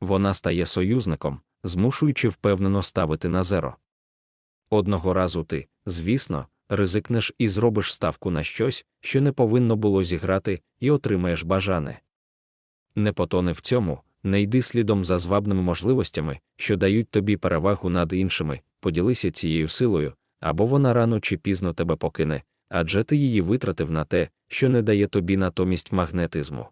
Вона стає союзником, змушуючи впевнено ставити на зеро. Одного разу ти, звісно, ризикнеш і зробиш ставку на щось, що не повинно було зіграти, і отримаєш бажане. Не потони в цьому, не йди слідом за звабними можливостями, що дають тобі перевагу над іншими, поділися цією силою, або вона рано чи пізно тебе покине, адже ти її витратив на те, що не дає тобі натомість магнетизму.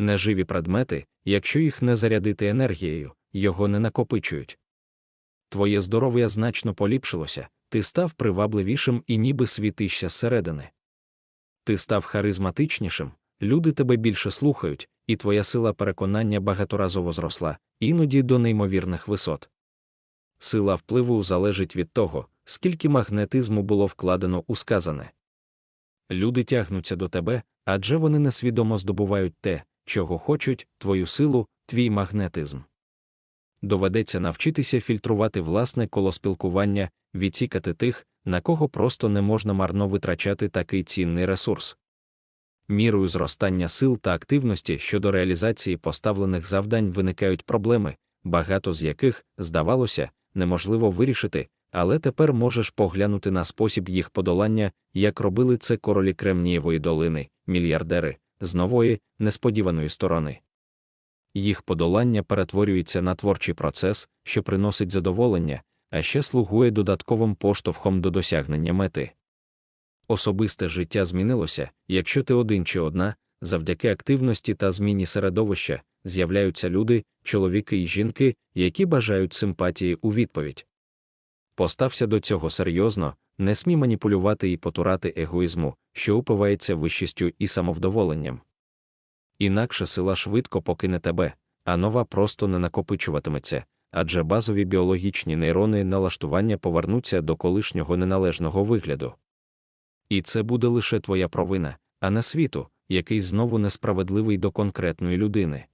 Неживі предмети, якщо їх не зарядити енергією, його не накопичують. Твоє здоров'я значно поліпшилося, ти став привабливішим і ніби світишся зсередини. Ти став харизматичнішим, люди тебе більше слухають, і твоя сила переконання багаторазово зросла, іноді до неймовірних висот. Сила впливу залежить від того, скільки магнетизму було вкладено у сказане. Люди тягнуться до тебе, адже вони несвідомо здобувають те, чого хочуть, твою силу, твій магнетизм. Доведеться навчитися фільтрувати власне коло спілкування, відсікати тих, на кого просто не можна марно витрачати такий цінний ресурс. Мірою зростання сил та активності щодо реалізації поставлених завдань виникають проблеми, багато з яких, здавалося, неможливо вирішити, але тепер можеш поглянути на спосіб їх подолання, як робили це королі Кремнієвої долини, мільярдери, з нової, несподіваної сторони. Їх подолання перетворюється на творчий процес, що приносить задоволення, а ще слугує додатковим поштовхом до досягнення мети. Особисте життя змінилося, якщо ти один чи одна, завдяки активності та зміні середовища, з'являються люди, чоловіки і жінки, які бажають симпатії у відповідь. Постався до цього серйозно, не смій маніпулювати і потурати егоїзму, що упивається вищістю і самовдоволенням. Інакше сила швидко покине тебе, а нова просто не накопичуватиметься, адже базові біологічні нейрони налаштування повернуться до колишнього неналежного вигляду. І це буде лише твоя провина, а не світу, який знову несправедливий до конкретної людини.